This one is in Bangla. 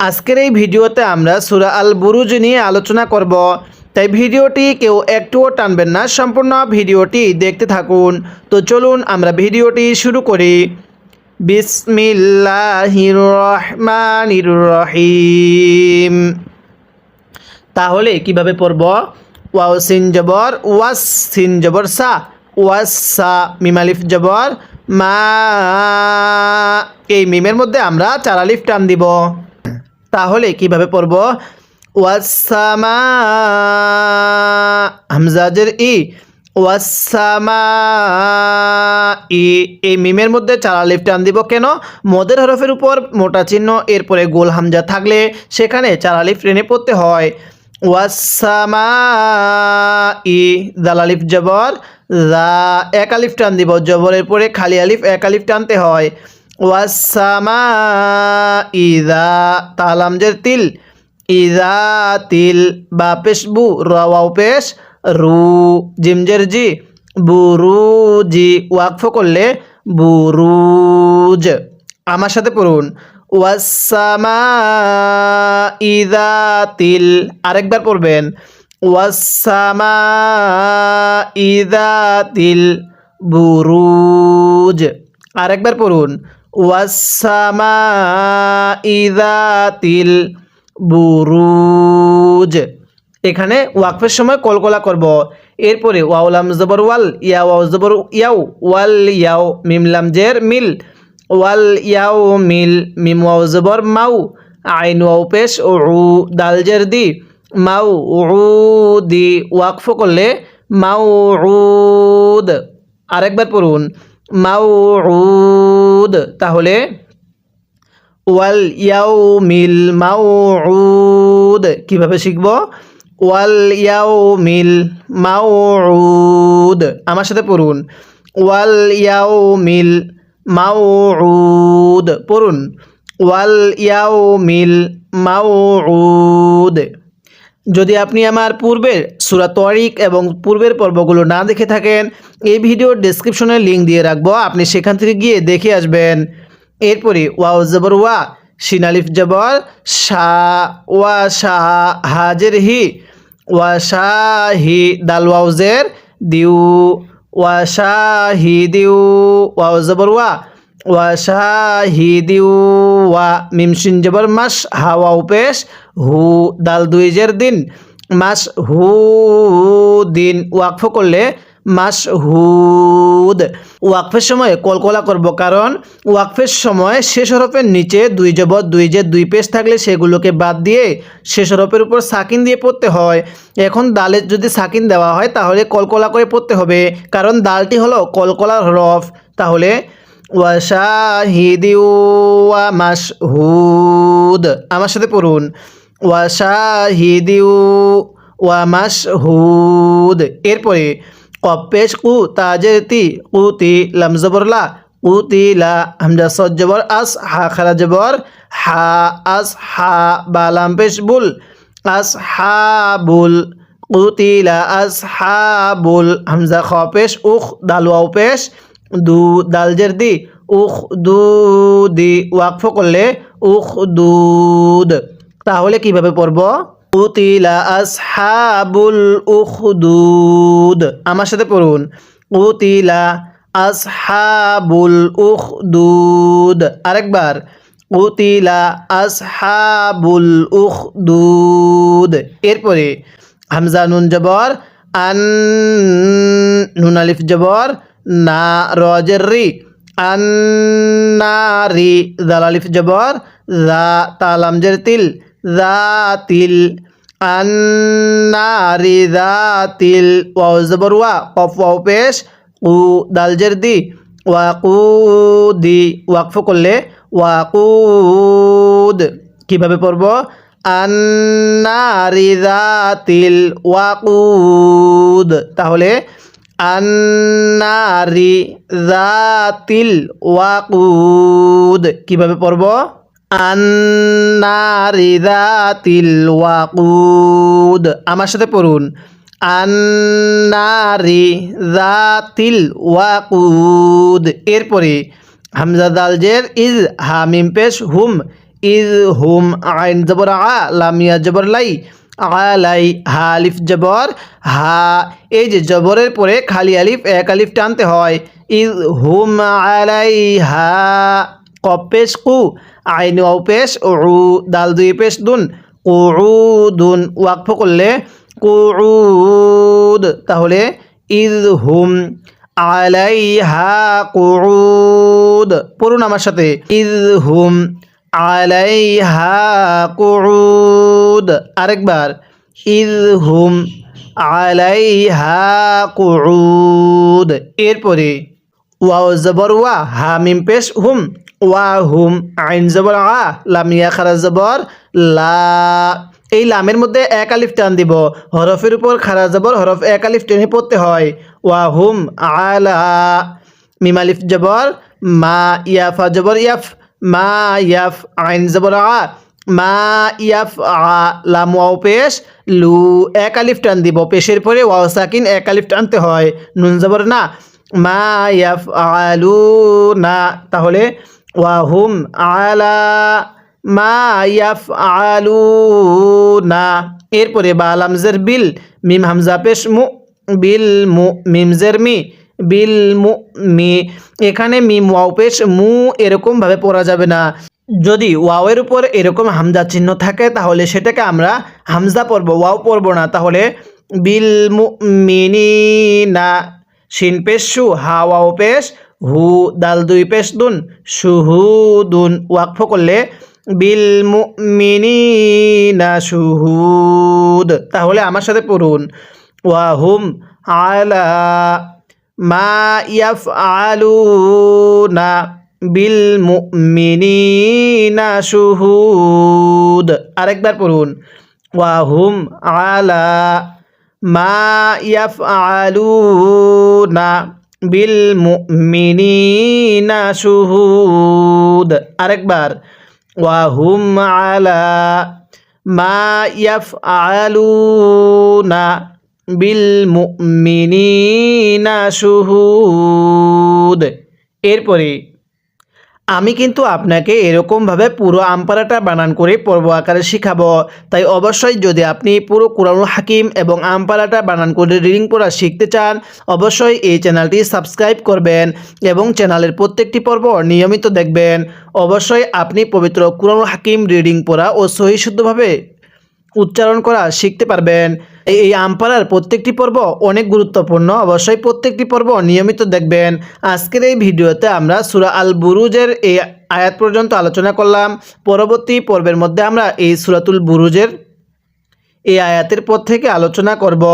আজকের এই ভিডিওতে আমরা সুরা আল বুরুজ নিয়ে আলোচনা করব। তাই ভিডিওটি কেউ একটুও টানবেন না, সম্পূর্ণ ভিডিওটি দেখতে থাকুন। তো চলুন আমরা ভিডিওটি শুরু করি। রহিম তাহলে কীভাবে পড়ব? ওয়াও সিন জবর, ওয়াস সিন জবর, সা। ওয়াস, সা মিমালিফ জবর, মা। এই মিমের মধ্যে আমরা চার আলিফ টান দিব। তাহলে কীভাবে পড়ব? ওয়াসামা হামজাজের ই ওয়াসামা ই, এই মিমের মধ্যে চার আলিফ টান দিব কেন? মদের হরফের উপর মোটা চিহ্ন, এরপরে গোল হামজা থাকলে সেখানে চারা আলিফ টেনে পড়তে হয়। ওয়াসামা ই, দাল আলিফ জবর, দা এক আলিফ টান দিব জবরের পরে খালি আলিফ এক আলিফ টানতে হয়। ওয়াসামা ইদা তালামজের তিল, ইদা তিল বা পেশ, বু, রাওয়াও পেশ, রু জিমজের জি বুরুজি ওয়াকফ করলে বুরুজ আমার সাথে পড়ুন। ওয়াসামা ইদা তিল আরেকবার পড়বেন। ওয়াসামা ইদা তিল বুরুজ আরেকবার পড়ুন। ওয়াসামা ইদা তিল বুরুজ। এখানে ওয়াকফের সময় কলকলা করব। এরপরে ওয়াউলাম জবর ওয়াল ইয়া ওয়াও জবর ইয়াও, ওয়াল ইয়াও মিমলাম জের মিল, ওয়াল ইয়াও মিল মিম ওয়াও জবর মাউ, আইন ওয়াও পেশ ও দাল জের দি, মাউ দি, ওয়াকফ করলে মাউ উদ আরেকবার পড়ুন। মাউ উদ তাহলে ওয়াল ইয়াও ইয়াউমিল মাউউদ, কীভাবে শিখব? ওয়াল ইয়াউমিল মাউউদ, আমার সাথে পড়ুন। ওয়াল ইয়াও ইয়াউমিল মাউউদ, পড়ুন। ওয়াল ইয়াও ইয়াউমিল মাউউদ। যদি আপনি আমার পূর্বের সুরা তরিক এবং পূর্বের পর্বগুলো না দেখে থাকেন, এই ভিডিওর ডেসক্রিপশনে লিঙ্ক দিয়ে রাখব। আপনি সেখান থেকে গিয়ে দেখে আসবেন। এরপরে, ওয়াও জবর ওয়া, শিনালিফ জবর, শা, ওয়া শাহ হাজের হি, ওয়া শাহি দাল ওয়াউজের দিউ, ওয়া শাহি দিউ, ওয়াও জবর ওয়া ওয়া শাহি দিউ ওয়া মিমসিন জবর মাস হাওয়া উপেশ হু দাল দুইজের দিন মাস হু দিন ওয়াকফ করলে মাস হুদ ওয়াকফের সময় কলকলা করব কারণ ওয়াকফের সময় শেষ হরফের নিচে দুই জবর দুই যে দুই পেশ থাকলে সেগুলোকে বাদ দিয়ে শেষ হরফের উপর সাকিন দিয়ে পড়তে হয় এখন দালের যদি সাকিন দেওয়া হয় তাহলে কলকলা করে পড়তে হবে কারণ দালটি হলো কলকলার হরফ তাহলে ওয়াশাহিদি ওয়া মাসহুদ আমার সাথে পড়ুন। ওয়াশাহিদি ওয়া মাসহুদ এরপরে কপেশ কু তাজের তি কুতি লামজবরলা কুতিলা হামজা সজ্জবর আস হা খারা হা, আস হা বালাম পেশ বুল, আস হা বুল কুতিলা আস হা বুল, হামজা খ পেশ, উখ দালওয়াও পেশ দু দালজের দি, উখ দু দি ওয়াকফ করলে উখ, দুদ। তাহলে কীভাবে পড়ব? উতিলা আসহাবুল উখদুদ আমার সাথে পড়ুন। উতিলা আসহাবুল উখদুদ আরেকবার। উতিলা আসহাবুল উখদুদ এরপরে হামজা নুন জবর, আন নুন আলিফ জবর না রজের রি আন্নারি দাল আলিফ জবর দা তালামজের তিল, দাতিল, আন্নারি, দাতিল, ওয়াও জবর ওয়া, কফ ওয়াও পেশ উ দালজের দি ওয়াকুদি ওয়াকফ করলে ওয়াকুদ কীভাবে পড়ব? আন্নারি, দাতিল ওয়াকুদ তাহলে আন্নারি জাতিল ওয়াকুদ। কীভাবে পড়ব? আন্নারি জাতিল ওয়াকুদ। আমার সাথে পড়ুন। আন্নারি জাতিল ওয়াকুদ। এরপরে হামজা দালজের ইজ হামিম পেশ হুম, ইজ হুম আইন জবর আ, লামিয়া জবর লাই আলাই হা আলিফ জবর, হা, এই যে জবরের পরে খালি আলিফ, এক আলিফ টানতে হয়। ইদ হুম আলাই হা কপ পেশ কু, আইন ওয়াও পেশ উ দাল দুই পেশ দুন, কুউদুন, ওয়াকফ করলে কুউদ। তাহলে ইদ হুম আলাইহা কুউদ। পড়ুন আমার সাথে। ইদ হুম আলাইহা আরেকবার, ইদ হুম আলাইহা কুউদ। এরপরে, ওয়াও জবর ওয়া, হা মিম পেশ হুম, ওয়া হুম আইন জবর আ লামিয়া খারা জবর, লা। এই লামের মধ্যে এক আলিফ টান দিব। হরফের উপর খারা জবর, হরফ এক আলিফ টেনে পড়তে হয়। ওয়া হুম আলা, মিম আলিফ জবর, মা ইয়াফা জবর ইয়াফ। মা ইয়াফ আইন জবর আ মা ইয়াফ আ ওয়াও পেশ, লু এক আলিফ টান দিব। পেশের পরে ওয়াও সাকিন এক আলিফ টানতে হয়। নুন জবর না, মা ইয়াফ আলু না, তাহলে ওয়াহুম আলা মা ইয়াফ আলু না। এরপরে বা লামজের বিল, মিম হামজা পেশ মু, বিল মু মিমজের মি। বিল মু মি এখানে মিম ওয়াও পেশ মু এরকমভাবে পড়া যাবে না। যদি ওয়াওয়ের উপর এরকম হামজা চিহ্ন থাকে, তাহলে সেটাকে আমরা হামজা পড়ব, ওয়াও পড়ব না। তাহলে বিল মু মিনি না শিন পেশ সু হা ওয়াও পেশ হু, দাল দুই পেশ দুন সুহুদুন ওয়াকফ করলে বিল মুমিনিনা শুহুদ তাহলে আমার সাথে পড়ুন। ওয়াহুম, আলা মা ইয়াফআলুনা বিল মুমিনিনা শুহুদ। আরেকবার পড়ুন। ওয়াহুম আলা মা ইয়াফআলুনা বিল মুমিনিনা শুহুদ। আরেকবার। ওয়াহুম আলা মা ইয়াফআলুনা বিল এরপরে, আমি কিন্তু আপনাকে এরকমভাবে পুরো আমপারাটা বানান করে পর্ব আকারে শিখাবো। তাই অবশ্যই যদি আপনি পুরো কোরআনুল হাকিম এবং আমপারাটা বানান করে রিডিং পড়া শিখতে চান, অবশ্যই এই চ্যানেলটি সাবস্ক্রাইব করবেন এবং চ্যানেলের প্রত্যেকটি পর্ব নিয়মিত দেখবেন। অবশ্যই আপনি পবিত্র কোরআনুল হাকিম রিডিং পড়া ও সহি শুদ্ধভাবে উচ্চারণ করা শিখতে পারবেন। এই আমপাড়ার প্রত্যেকটি পর্ব অনেক গুরুত্বপূর্ণ। অবশ্যই প্রত্যেকটি পর্ব নিয়মিত দেখবেন। আজকের এই ভিডিওতে আমরা সুরা আল বুরুজের এই আয়াত পর্যন্ত আলোচনা করলাম। পরবর্তী পর্বের মধ্যে আমরা এই সুরাতুল বুরুজের এই আয়াতের পর থেকে আলোচনা করব।